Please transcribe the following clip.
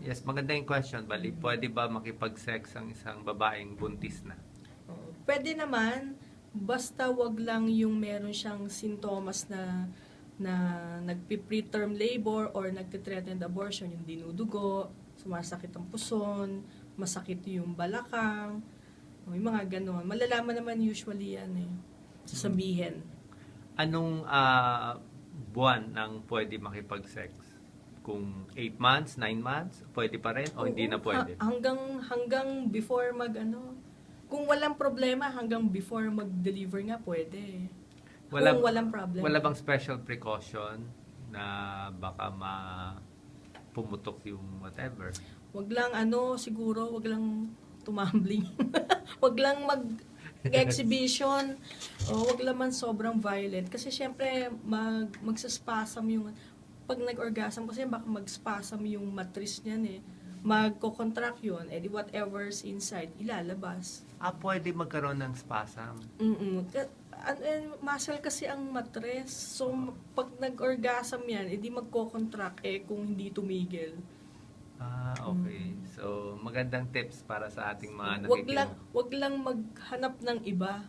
Yes, maganda yung question. Bali, pwede ba makipag-sex ang isang babaeng buntis na? Pwede naman, basta wag lang yung meron siyang sintomas na na nagpi-preterm labor or nagtithreatened abortion, yung dinudugo, sumasakit ang puson, masakit yung balakang, yung mga ganon. Malalaman naman usually yan eh. Sasabihin. Anong ah, buwan nang pwede makipag-sex? Kung 8 months, 9 months, pwede pa rin o hindi na pwede? ha- hanggang, hanggang before mag ano, kung walang problema, hanggang before mag-deliver nga pwede. Wala- kung walang problem. Wala bang special precaution na baka ma pumutok yung whatever? Wag lang ano, siguro, wag lang tumambling. wag lang mag exhibition o wag lang man sobrang violent kasi syempre mag magsaspasm yung pag nag-orgasm kasi baka mag-spasm yung matris niyan eh. Magko-contract yun eh di whatever's inside ilalabas. Ah, pwede magkaroon ng spasm. mm ano, eh, muscle kasi ang matres so pag nag-orgasm yan edi magko-contract eh kung hindi tumigil. Ah, okay. So, magandang tips para sa ating mga wag nakikinig. lang wag lang maghanap ng iba